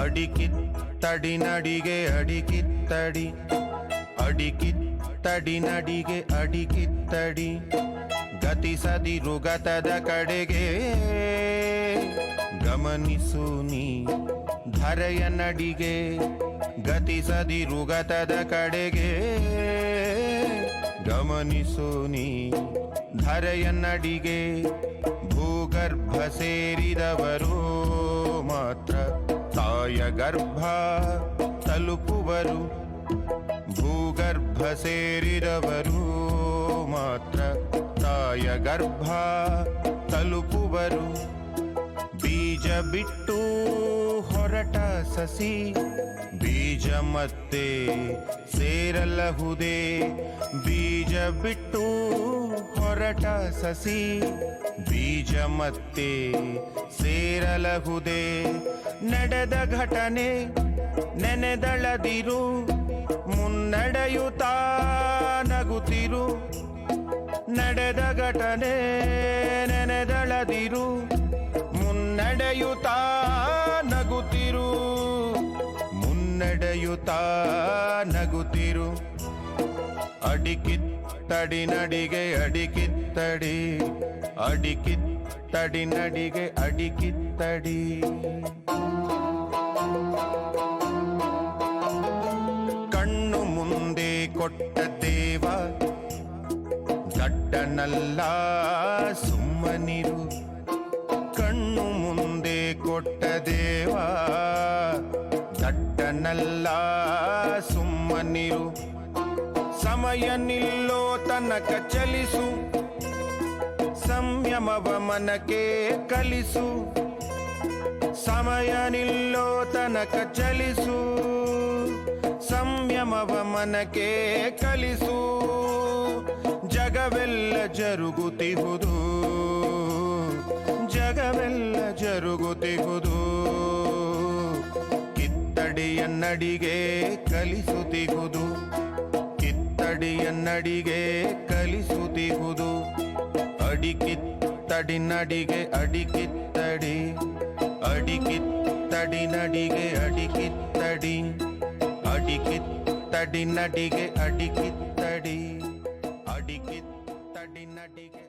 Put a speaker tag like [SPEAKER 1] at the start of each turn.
[SPEAKER 1] ಅಡಿಕಿತ್ತಡಿ ನಡಿಗೆ, ಅಡಿಕಿತ್ತಡಿ. ಅಡಿಕಿತ್ತಡಿ ನಡಿಗೆ, ಅಡಿಕಿತ್ತಡಿ. ಗತಿಸದಿರು ಗತದ ಕಡೆಗೆ. ಗಮನಿಸು ನೀ ಧರೆಯ ನಡಿಗೆ ಗತಿಸದಿರು ಗತದ ಕಡೆಗೆ. ಗಮನಿಸು ನೀ ಧರೆಯ ನಡಿಗೆ, ಭೂಗರ್ಭ ಸೇರಿದವರು. ಗರ್ಭ ತಲುಪುವರು ಭೂಗರ್ಭ ಸೇರಿದವರು ಮಾತ್ರ ತಾಯ ಗರ್ಭ ತಲುಪುವರು ಬೀಜ ಬಿಟ್ಟು ಹೊರಟ ಸಸಿ ಬೀಜ ಮತ್ತೆ ಸೇರಲಹುದೇ ಬೀಜ ಬಿಟ್ಟು ಹೊರಟ ಸಸಿ, ಬೀಜ ಮತ್ತೆ ಸೇರಲಹುದೇ. ನಡೆದ ಘಟನೆ ನೆನೆದಳದಿರು, ಮುನ್ನಡೆಯುತ್ತಾ ನಗುತ್ತಿರು. ನಡೆದ ಘಟನೆ ನೆನೆದಳದಿರು, ಮುನ್ನಡೆಯುತ್ತಾ ನಗುತ್ತಿರು. ಮುನ್ನಡೆಯುತ್ತಾ ನಗುತ್ತಿರು. ಅಡಿಕಿತ್ತಡಿ ನಡಿಗೆ ಅಡಿಕಿತ್ತಡಿ ಅಡಿಕಿತ್ತಡಿ ನಡಿಗೆ ಅಡಿಕಿತ್ತಡಿ ಕಣ್ಣು ಮುಂದೆ ಕೊಟ್ಟ ದೇವ ದಡ್ಡನಲ್ಲ ಸುಮ್ಮನಿರು ಕಣ್ಣು ಮುಂದೆ ಕೊಟ್ಟ ದೇವ ದಡ್ಡನಲ್ಲ ಸುಮ್ಮನಿರು ಸಮಯ ನಿಲ್ಲೋ ತನಕ ಚಲಿಸು, ಸಂಯಮವ ಮನಕ್ಕೆ ಕಲಿಸು, ಸಮಯ ನಿಲ್ಲೋ ತನಕ ಚಲಿಸು, ಸಂಯಮವ ಮನಕ್ಕೆ ಕಲಿಸು, ಜಗವೆಲ್ಲ ಜರುಗುತ್ತಿಹುದು ಜಗವೆಲ್ಲ ಜರುಗುತ್ತಿಹುದು, ಕಿತ್ತಡಿಯನ್ನಡಿಗೆ ಕಲಿಸುತ್ತಿಹುದು. ಕಿತ್ತಡಿಯ ನಡಿಗೆ ಕಲಿಸುತ್ತಿಹುದು ಅಡಿಕಿತ್ತಡಿ ನಡಿಗೆ ಅಡಿಕಿತ್ತಡಿ. ಅಡಿಕಿತ್ತಡಿ ನಡಿಗೆ ಅಡಿಕಿತ್ತಡಿ. ಅಡಿಕಿತ್ತಡಿ ನಡಿಗೆ ಅಡಿಕಿತ್ತಡಿ. ಅಡಿಕಿತ್ತಡಿ ನಡಿಗೆ